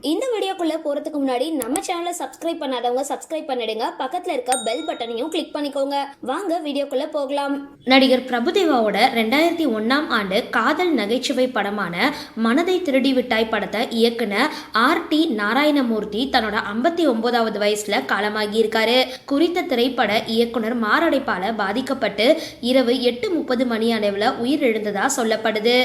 இந்த வீடியோக்குள்ளே போறதுக்கு முன்னாடி நம்ம சேனலை சப்ஸ்கிரைப் பண்ணாதவங்க சப்ஸ்கிரைப் பண்ணிடுங்க. பக்கத்துல இருக்க பெல் பட்டனையும் கிளிக் பண்ணிக்கோங்க. வாங்க வீடியோக்குள்ளே போகலாம். நடிகர் பிரபுதேவாவோட ரெண்டாயிரத்தி ஒன்றாம் ஆண்டு காதல் நகைச்சுவை படமான மனதை திருடி விட்டாய் படத்தை இயக்குனர் ஆர் டி நாராயணமூர்த்தி தன்னோட ஐம்பத்தி ஒன்பதாவது வயசுல காலமாகியிருக்காரு. குறித்த திரைப்பட இயக்குனர் மாரடைப்பால பாதிக்கப்பட்டு இரவு எட்டு முப்பது மணி அளவில் உயிரிழந்ததா சொல்லப்படுது.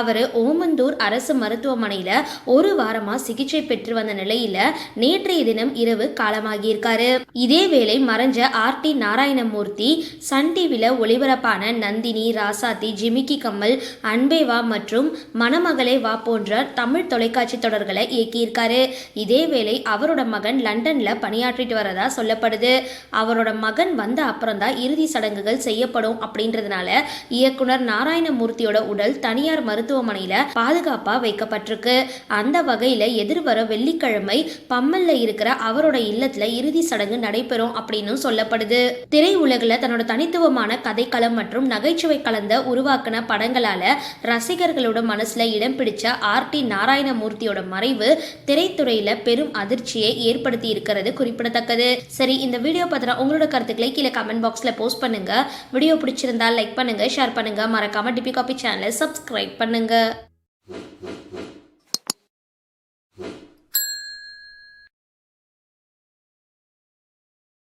அவர் ஓமந்தூர் அரசு மருத்துவமனையில் ஒரு வாரமாக சிகிச்சை பெற்று வந்த நிலையில நேற்றைய தினம் இரவு காலமாகியிருக்காரு. இதேவேளை மறைஞ்ச ஆர் டி நாராயணமூர்த்தி சன் டிவியில் ஒளிபரப்பான நந்தினி ராசாத்தி ஜிமிக்கி கம்மல் அன்பேவா மற்றும் மணமகளே வா போன்ற தமிழ் தொலைக்காட்சி தொடர்களை இயக்கியிருக்காரு. இதேவேளை அவரோட மகன் லண்டன்ல பணியாற்றிட்டு வரதா சொல்லப்படுது. அவரோட மகன் வந்த அப்புறம் தான் இறுதி சடங்குகள் செய்யப்படும் அப்படின்றதுனால இயக்குனர் நாராயணமூர்த்தியோட உடல் தனியார் மருத்துவமனையில பாதுகாப்பா வைக்கப்பட்டிருக்கு. அந்த வகையில எதிர்வர வெள்ளிக்கிழமை பம்மல்ல இருக்கிற அவரோட இல்லத்துல இறுதி சடங்கு நடைபெறும் அப்படின்னு சொல்லப்படுது. திரையுலகில் தன்னோட தனித்துவமான கதைக்களம் மற்றும் நகைச்சுவை கலந்த உருவாக்கின படங்களால ரசிகர்களோட மனசுல இடம் பிடிச்ச ஆர் டி நாராயணமூர்த்தியோட மறைவு திரைத்துறையில பெரும் அதிர்ச்சியை ஏற்படுத்தி இருக்கிறது குறிப்பிடத்தக்கது. சரி இந்த வீடியோ பத்தின உங்களோட கருத்துக்களை கீழே கமெண்ட் பாக்ஸ்ல போஸ்ட் பண்ணுங்க. வீடியோ பிடிச்சிருந்தா லைக் பண்ணுங்க ஷேர் பண்ணுங்க. மறக்காம டிபி காபி சேனலை சப்ஸ்கிரைப் பண்ணுங்க.